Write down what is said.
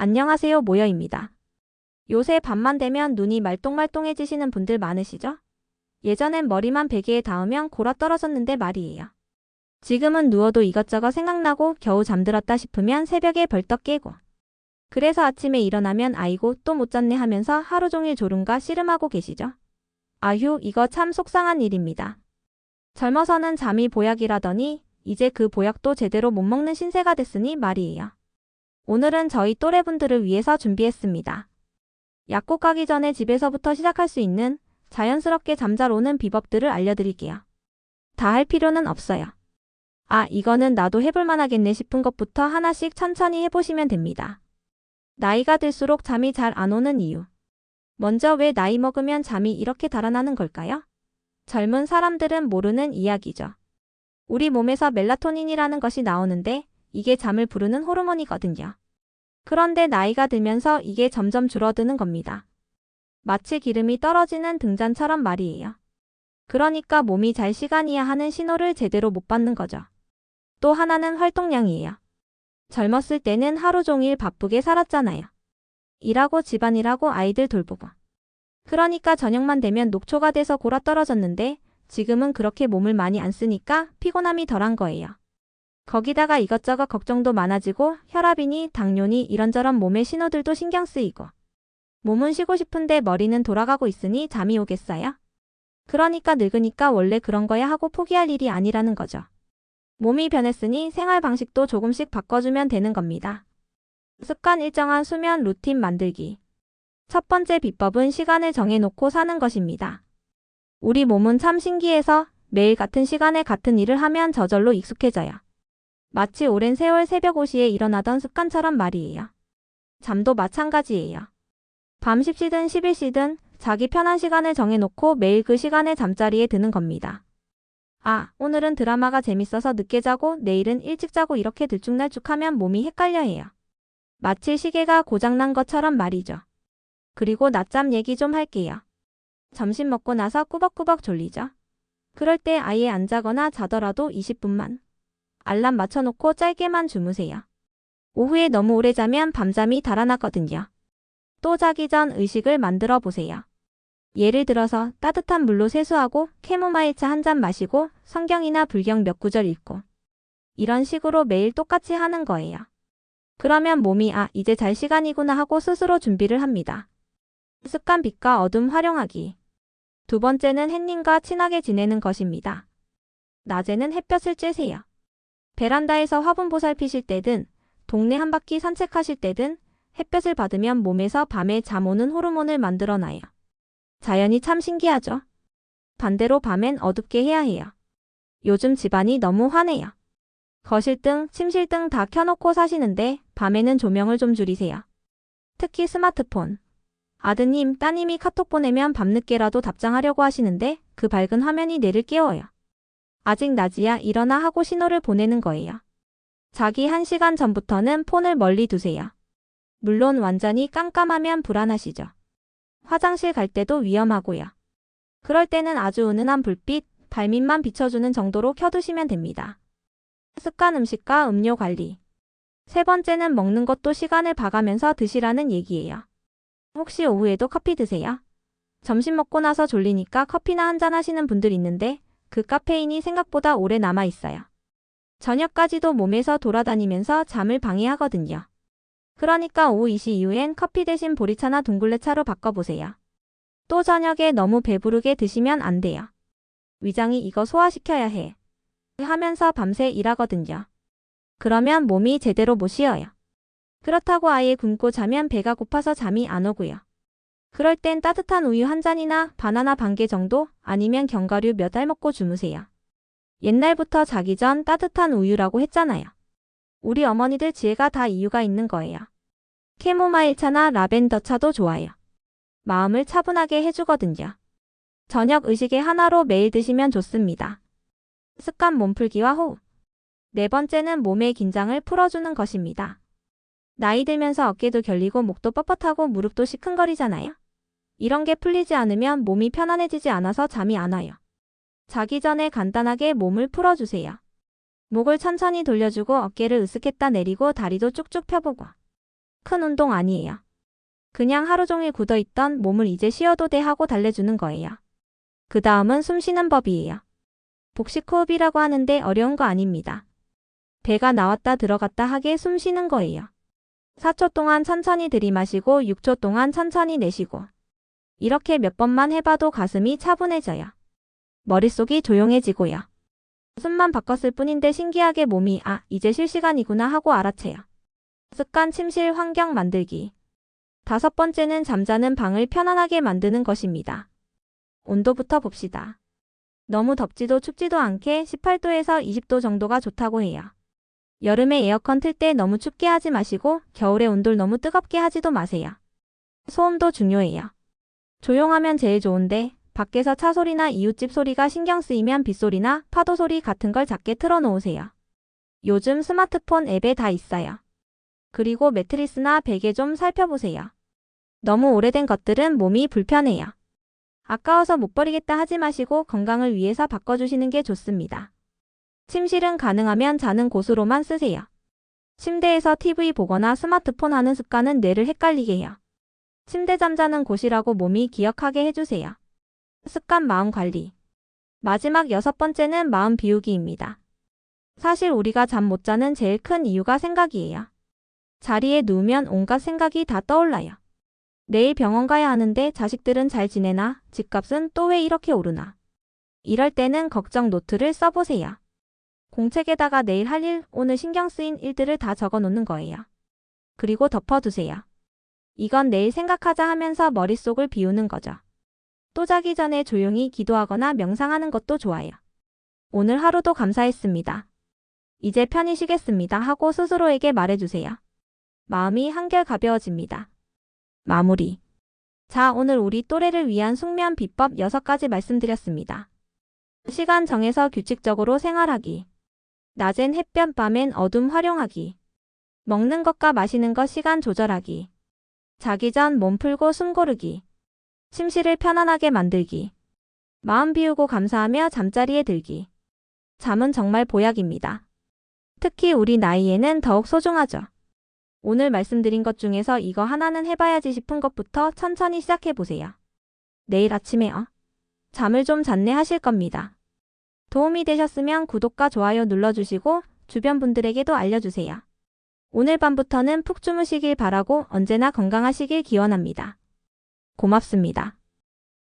안녕하세요 모여입니다. 요새 밤만 되면 눈이 말똥말똥해지시는 분들 많으시죠? 예전엔 머리만 베개에 닿으면 골아 떨어졌는데 말이에요. 지금은 누워도 이것저것 생각나고 겨우 잠들었다 싶으면 새벽에 벌떡 깨고. 그래서 아침에 일어나면 아이고 또 못 잤네 하면서 하루 종일 졸음과 씨름하고 계시죠? 아휴 이거 참 속상한 일입니다. 젊어서는 잠이 보약이라더니 이제 그 보약도 제대로 못 먹는 신세가 됐으니 말이에요. 오늘은 저희 또래분들을 위해서 준비했습니다. 약국 가기 전에 집에서부터 시작할 수 있는 자연스럽게 잠잘 오는 비법들을 알려드릴게요. 다 할 필요는 없어요. 아, 이거는 나도 해볼 만 하겠네 싶은 것부터 하나씩 천천히 해보시면 됩니다. 나이가 들수록 잠이 잘 안 오는 이유. 먼저 왜 나이 먹으면 잠이 이렇게 달아나는 걸까요? 젊은 사람들은 모르는 이야기죠. 우리 몸에서 멜라토닌이라는 것이 나오는데 이게 잠을 부르는 호르몬이거든요. 그런데 나이가 들면서 이게 점점 줄어드는 겁니다. 마치 기름이 떨어지는 등잔처럼 말이에요. 그러니까 몸이 잘 시간이야 하는 신호를 제대로 못 받는 거죠. 또 하나는 활동량이에요. 젊었을 때는 하루 종일 바쁘게 살았잖아요. 일하고 집안일하고 아이들 돌보고. 그러니까 저녁만 되면 녹초가 돼서 골아 떨어졌는데 지금은 그렇게 몸을 많이 안 쓰니까 피곤함이 덜한 거예요. 거기다가 이것저것 걱정도 많아지고 혈압이니 당뇨니 이런저런 몸의 신호들도 신경 쓰이고. 몸은 쉬고 싶은데 머리는 돌아가고 있으니 잠이 오겠어요? 그러니까 늙으니까 원래 그런 거야 하고 포기할 일이 아니라는 거죠. 몸이 변했으니 생활 방식도 조금씩 바꿔주면 되는 겁니다. 습관 일정한 수면 루틴 만들기. 첫 번째 비법은 시간을 정해놓고 사는 것입니다. 우리 몸은 참 신기해서 매일 같은 시간에 같은 일을 하면 저절로 익숙해져요. 마치 오랜 세월 새벽 5시에 일어나던 습관처럼 말이에요. 잠도 마찬가지예요. 밤 10시든 11시든 자기 편한 시간을 정해놓고 매일 그 시간에 잠자리에 드는 겁니다. 아, 오늘은 드라마가 재밌어서 늦게 자고 내일은 일찍 자고 이렇게 들쭉날쭉하면 몸이 헷갈려 해요. 마치 시계가 고장난 것처럼 말이죠. 그리고 낮잠 얘기 좀 할게요. 점심 먹고 나서 꾸벅꾸벅 졸리죠? 그럴 때 아예 안 자거나 자더라도 20분만. 알람 맞춰놓고 짧게만 주무세요. 오후에 너무 오래 자면 밤잠이 달아나거든요. 또 자기 전 의식을 만들어 보세요. 예를 들어서 따뜻한 물로 세수하고 캐모마일차 한 잔 마시고 성경이나 불경 몇 구절 읽고 이런 식으로 매일 똑같이 하는 거예요. 그러면 몸이 아, 이제 잘 시간이구나 하고 스스로 준비를 합니다. 습관 빛과 어둠 활용하기. 두 번째는 햇님과 친하게 지내는 것입니다. 낮에는 햇볕을 쬐세요. 베란다에서 화분 보살피실 때든 동네 한 바퀴 산책하실 때든 햇볕을 받으면 몸에서 밤에 잠 오는 호르몬을 만들어놔요. 자연이 참 신기하죠? 반대로 밤엔 어둡게 해야 해요. 요즘 집안이 너무 환해요. 거실등, 침실등 다 켜놓고 사시는데 밤에는 조명을 좀 줄이세요. 특히 스마트폰. 아드님, 따님이 카톡 보내면 밤늦게라도 답장하려고 하시는데 그 밝은 화면이 뇌를 깨워요. 아직 낮이야 일어나 하고 신호를 보내는 거예요. 자기 한 시간 전부터는 폰을 멀리 두세요. 물론 완전히 깜깜하면 불안하시죠. 화장실 갈 때도 위험하고요. 그럴 때는 아주 은은한 불빛, 발밑만 비춰주는 정도로 켜두시면 됩니다. 습관 음식과 음료 관리. 세 번째는 먹는 것도 시간을 봐가면서 드시라는 얘기예요. 혹시 오후에도 커피 드세요? 점심 먹고 나서 졸리니까 커피나 한 잔 하시는 분들 있는데 그 카페인이 생각보다 오래 남아 있어요. 저녁까지도 몸에서 돌아다니면서 잠을 방해하거든요. 그러니까 오후 2시 이후엔 커피 대신 보리차나 둥글레차로 바꿔보세요. 또 저녁에 너무 배부르게 드시면 안 돼요. 위장이 이거 소화시켜야 해. 하면서 밤새 일하거든요. 그러면 몸이 제대로 못 쉬어요. 그렇다고 아예 굶고 자면 배가 고파서 잠이 안 오고요. 그럴 땐 따뜻한 우유 한 잔이나 바나나 반 개 정도 아니면 견과류 몇 알 먹고 주무세요. 옛날부터 자기 전 따뜻한 우유라고 했잖아요. 우리 어머니들 지혜가 다 이유가 있는 거예요. 캐모마일 차나 라벤더 차도 좋아요. 마음을 차분하게 해주거든요. 저녁 의식의 하나로 매일 드시면 좋습니다. 습관 몸풀기와 호흡. 네 번째는 몸의 긴장을 풀어주는 것입니다. 나이 들면서 어깨도 결리고 목도 뻣뻣하고 무릎도 시큰거리잖아요. 이런 게 풀리지 않으면 몸이 편안해지지 않아서 잠이 안 와요. 자기 전에 간단하게 몸을 풀어주세요. 목을 천천히 돌려주고 어깨를 으쓱했다 내리고 다리도 쭉쭉 펴보고. 큰 운동 아니에요. 그냥 하루 종일 굳어있던 몸을 이제 쉬어도 돼 하고 달래주는 거예요. 그 다음은 숨 쉬는 법이에요. 복식 호흡이라고 하는데 어려운 거 아닙니다. 배가 나왔다 들어갔다 하게 숨 쉬는 거예요. 4초 동안 천천히 들이마시고 6초 동안 천천히 내쉬고. 이렇게 몇 번만 해봐도 가슴이 차분해져요. 머릿속이 조용해지고요. 숨만 바꿨을 뿐인데 신기하게 몸이 아, 이제 쉴 시간이구나 하고 알아채요. 습관 침실 환경 만들기. 다섯 번째는 잠자는 방을 편안하게 만드는 것입니다. 온도부터 봅시다. 너무 덥지도 춥지도 않게 18도에서 20도 정도가 좋다고 해요. 여름에 에어컨 틀 때 너무 춥게 하지 마시고 겨울에 온돌 너무 뜨겁게 하지도 마세요. 소음도 중요해요. 조용하면 제일 좋은데 밖에서 차 소리나 이웃집 소리가 신경 쓰이면 빗소리나 파도 소리 같은 걸 작게 틀어놓으세요. 요즘 스마트폰 앱에 다 있어요. 그리고 매트리스나 베개 좀 살펴보세요. 너무 오래된 것들은 몸이 불편해요. 아까워서 못 버리겠다 하지 마시고 건강을 위해서 바꿔주시는 게 좋습니다. 침실은 가능하면 자는 곳으로만 쓰세요. 침대에서 TV 보거나 스마트폰 하는 습관은 뇌를 헷갈리게 해요. 침대 잠자는 곳이라고 몸이 기억하게 해주세요. 습관 마음 관리. 마지막 여섯 번째는 마음 비우기입니다. 사실 우리가 잠 못 자는 제일 큰 이유가 생각이에요. 자리에 누우면 온갖 생각이 다 떠올라요. 내일 병원 가야 하는데 자식들은 잘 지내나? 집값은 또 왜 이렇게 오르나? 이럴 때는 걱정 노트를 써보세요. 공책에다가 내일 할 일, 오늘 신경 쓰인 일들을 다 적어 놓는 거예요. 그리고 덮어두세요. 이건 내일 생각하자 하면서 머릿속을 비우는 거죠. 또 자기 전에 조용히 기도하거나 명상하는 것도 좋아요. 오늘 하루도 감사했습니다. 이제 편히 쉬겠습니다 하고 스스로에게 말해주세요. 마음이 한결 가벼워집니다. 마무리. 자, 오늘 우리 또래를 위한 숙면 비법 6가지 말씀드렸습니다. 시간 정해서 규칙적으로 생활하기. 낮엔 햇볕, 밤엔 어둠 활용하기. 먹는 것과 마시는 것 시간 조절하기. 자기 전 몸 풀고 숨 고르기. 침실을 편안하게 만들기. 마음 비우고 감사하며 잠자리에 들기. 잠은 정말 보약입니다. 특히 우리 나이에는 더욱 소중하죠. 오늘 말씀드린 것 중에서 이거 하나는 해봐야지 싶은 것부터 천천히 시작해보세요. 내일 아침에요. 잠을 좀 잤네 하실 겁니다. 도움이 되셨으면 구독과 좋아요 눌러주시고 주변 분들에게도 알려주세요. 오늘 밤부터는 푹 주무시길 바라고 언제나 건강하시길 기원합니다. 고맙습니다.